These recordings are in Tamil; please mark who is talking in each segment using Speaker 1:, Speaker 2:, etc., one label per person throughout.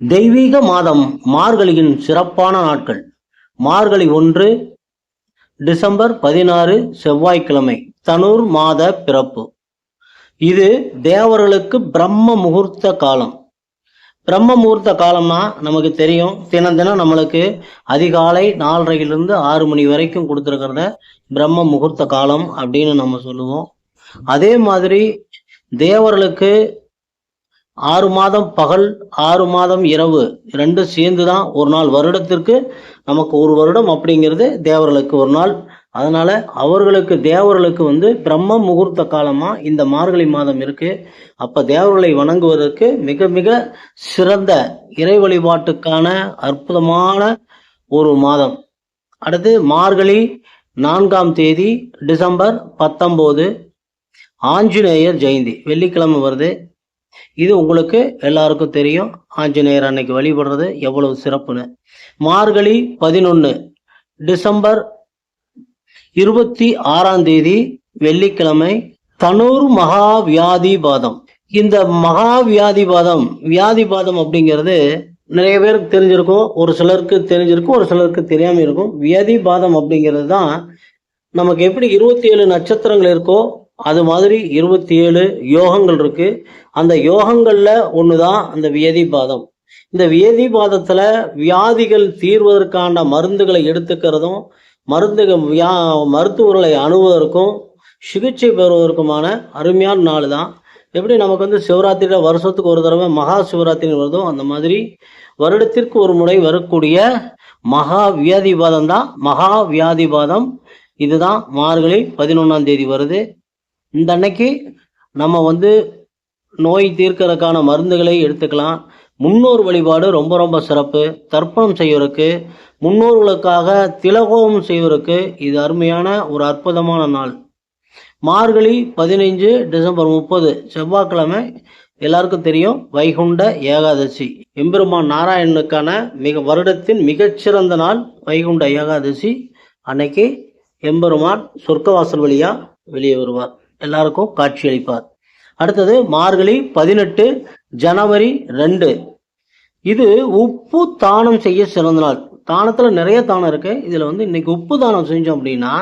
Speaker 1: தெய்வீக மாதம் மார்கழியின் சிறப்பான நாட்கள். மார்கழி ஒன்று டிசம்பர் பதினாறு செவ்வாய்க்கிழமை தனூர் மாத பிறப்பு. இது தேவர்களுக்கு பிரம்ம முகூர்த்த காலம். பிரம்ம முகூர்த்த காலம்னா நமக்கு தெரியும் தினம் தினம் நம்மளுக்கு அதிகாலை நாலரையிலிருந்து ஆறு மணி வரைக்கும் கொடுத்துருக்கிறத பிரம்ம முகூர்த்த காலம் அப்படின்னு நம்ம சொல்லுவோம். அதே மாதிரி தேவர்களுக்கு ஆறு மாதம் பகல் ஆறு மாதம் இரவு ரெண்டும் சேர்ந்து தான் ஒரு நாள் வருடத்திற்கு நமக்கு ஒரு வருடம் அப்படிங்கிறது தேவர்களுக்கு ஒரு நாள். அதனால் அவர்களுக்கு தேவர்களுக்கு வந்து பிரம்ம முகூர்த்த காலமாக இந்த மார்கழி மாதம் இருக்குது அப்போ தேவர்களை வணங்குவதற்கு மிக மிக சிறந்த இறை வழிபாட்டுக்கான அற்புதமான ஒரு மாதம். அடுத்து மார்கழி நான்காம் தேதி டிசம்பர் பத்தொம்போது ஆஞ்சநேயர் ஜெயந்தி வெள்ளிக்கிழமை வருது. இது உங்களுக்கு எல்லாருக்கும் தெரியும். ஆஞ்சநேயர் அன்னைக்கு வழிபடுறது எவ்வளவு சிறப்புன்னு. மார்கழி பதினொன்று டிசம்பர் இருபத்தி ஆறாம் தேதி வெள்ளிக்கிழமை தனூர் மகா வியாதிபாதம் இந்த மகா வியாதிபாதம் வியாதிபாதம் அப்படிங்கிறது நிறைய பேருக்கு தெரிஞ்சிருக்கும் ஒரு சிலருக்கு தெரிஞ்சிருக்கும் ஒரு சிலருக்கு தெரியாம இருக்கும். வியாதிபாதம் அப்படிங்கிறது தான் நமக்கு எப்படி இருபத்தி ஏழு நட்சத்திரங்கள் இருக்கோ அது மாதிரி இருபத்தி ஏழு யோகங்கள் இருக்கு. அந்த யோகங்கள்ல ஒண்ணுதான் அந்த வியதிபாதம் இந்த வியதிபாதத்துல வியாதிகள் தீர்வதற்கான மருந்துகளை எடுத்துக்கிறதும் மருந்துகள் வியா மருத்துவர்களை அணுவதற்கும் சிகிச்சை பெறுவதற்குமான அருமையான நாள் தான் எப்படி நமக்கு வந்து சிவராத்திரியில் வருஷத்துக்கு ஒரு தடவை மகா சிவராத்திரி வருதோ அந்த மாதிரி வருடத்திற்கு ஒரு முறை வரக்கூடிய மகா வியாதிபாதம் தான் மகா வியாதிபாதம் இதுதான் மார்கழி பதினொன்றாம் தேதி வருது. இந்த அன்னைக்கு நம்ம வந்து நோய் தீர்க்கறதுக்கான மருந்துகளை எடுத்துக்கலாம். முன்னோர் வழிபாடு ரொம்ப ரொம்ப சிறப்பு. தர்ப்பணம் செய்வதற்கு முன்னோர்களுக்காக திலகோபம் செய்வதற்கு இது அருமையான ஒரு அற்புதமான நாள். மார்கழி பதினைஞ்சு டிசம்பர் முப்பது செவ்வாய்க்கிழமை எல்லாருக்கும் தெரியும் வைகுண்ட ஏகாதசி. எம்பெருமான் நாராயணனுக்கான மிக வருடத்தின் மிகச்சிறந்த நாள் வைகுண்ட ஏகாதசி. அன்னைக்கு எம்பெருமான் சொர்க்கவாசல் வழியாக வெளியே வருவார். எல்லாருக்கும் காட்சியளிப்பார் அடுத்தது மார்கழி பதினெட்டு ஜனவரி ரெண்டு. இது உப்பு தானம் செய்ய சிறந்த நாள். தானத்துல நிறைய தானம் இருக்கு. இதுல வந்து இன்னைக்கு உப்பு தானம் செஞ்சோம் அப்படின்னா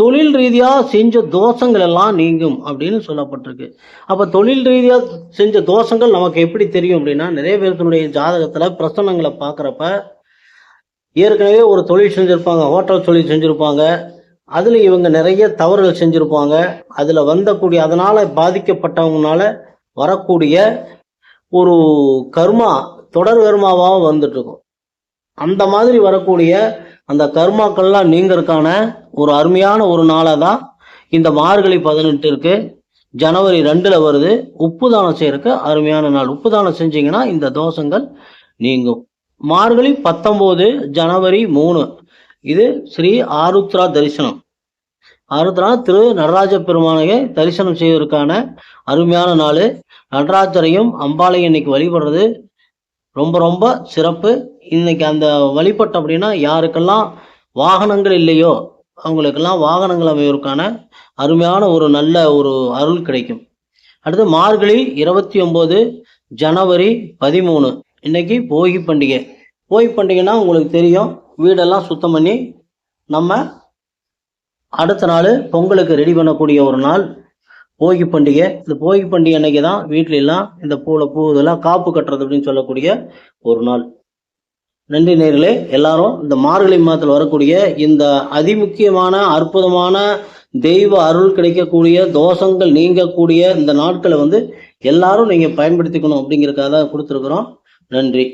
Speaker 1: தொழில் ரீதியா செஞ்ச தோஷங்கள் எல்லாம் நீங்கும் அப்படின்னு சொல்லப்பட்டிருக்கு. அப்ப தொழில் ரீதியா செஞ்ச தோஷங்கள் நமக்கு எப்படி தெரியும் அப்படின்னா நிறைய பேருக்குடைய ஜாதகத்துல பிரசன்னங்களை பார்க்குறப்ப ஏற்கனவே ஒரு தொழில் செஞ்சிருப்பாங்க ஹோட்டல் தொழில் செஞ்சிருப்பாங்க அதுல இவங்க நிறைய தவறுகள் செஞ்சிருப்பாங்க. அதுல வந்தக்கூடிய அதனால பாதிக்கப்பட்டவங்கனால வரக்கூடிய ஒரு கர்மா தொடர் கர்மாவாகவும் வந்துட்டு இருக்கும் அந்த மாதிரி வரக்கூடிய அந்த கர்மாக்கள்லாம் நீங்கிறதுக்கான ஒரு அருமையான ஒரு நாளாக தான் இந்த மார்கழி பதினெட்டு இருக்கு. ஜனவரி ரெண்டுல வருது. உப்பு தானம் செய்யறதுக்கு அருமையான நாள். உப்பு தானம் செஞ்சீங்கன்னா இந்த தோஷங்கள் நீங்கும். மார்கழி பத்தொம்போது ஜனவரி மூணு. இது ஸ்ரீ ஆருத்ரா தரிசனம். ஆருத்ரா திரு நடராஜ பெருமானையை தரிசனம் செய்வதற்கான அருமையான நாள். நடராஜரையும் அம்பாளையும் இன்னைக்கு வழிபடுறது ரொம்ப ரொம்ப சிறப்பு. இன்னைக்கு அந்த வழிபட்டோம் அப்படின்னா யாருக்கெல்லாம் வாகனங்கள் இல்லையோ அவங்களுக்கெல்லாம் வாகனங்கள் அமைவதற்கான அருமையான ஒரு நல்ல ஒரு அருள் கிடைக்கும். அடுத்து மார்கழி இருபத்தி ஒன்பது ஜனவரி பதிமூணு. இன்னைக்கு போகி பண்டிகை. போகி பண்டிகைன்னா உங்களுக்கு தெரியும். வீடெல்லாம் சுத்தம் பண்ணி நம்ம அடுத்த நாள் பொங்கலுக்கு ரெடி பண்ணக்கூடிய ஒரு நாள் போகி பண்டிகை. இந்த போகி பண்டிகை அன்னைக்கு தான் வீட்டில எல்லாம் இந்த பூவில் பூ இதெல்லாம் காப்பு கட்டுறது அப்படின்னு சொல்லக்கூடிய ஒரு நாள். நன்றி நேர்களே எல்லாரும் இந்த மார்கழி மாதத்தில் வரக்கூடிய இந்த அதிமுக்கியமான அற்புதமான தெய்வ அருள் கிடைக்கக்கூடிய தோஷங்கள் நீங்கக்கூடிய இந்த நாட்களை வந்து எல்லாரும் நீங்கள் பயன்படுத்திக்கணும் அப்படிங்கிறக்காக தான் கொடுத்துருக்குறோம். நன்றி.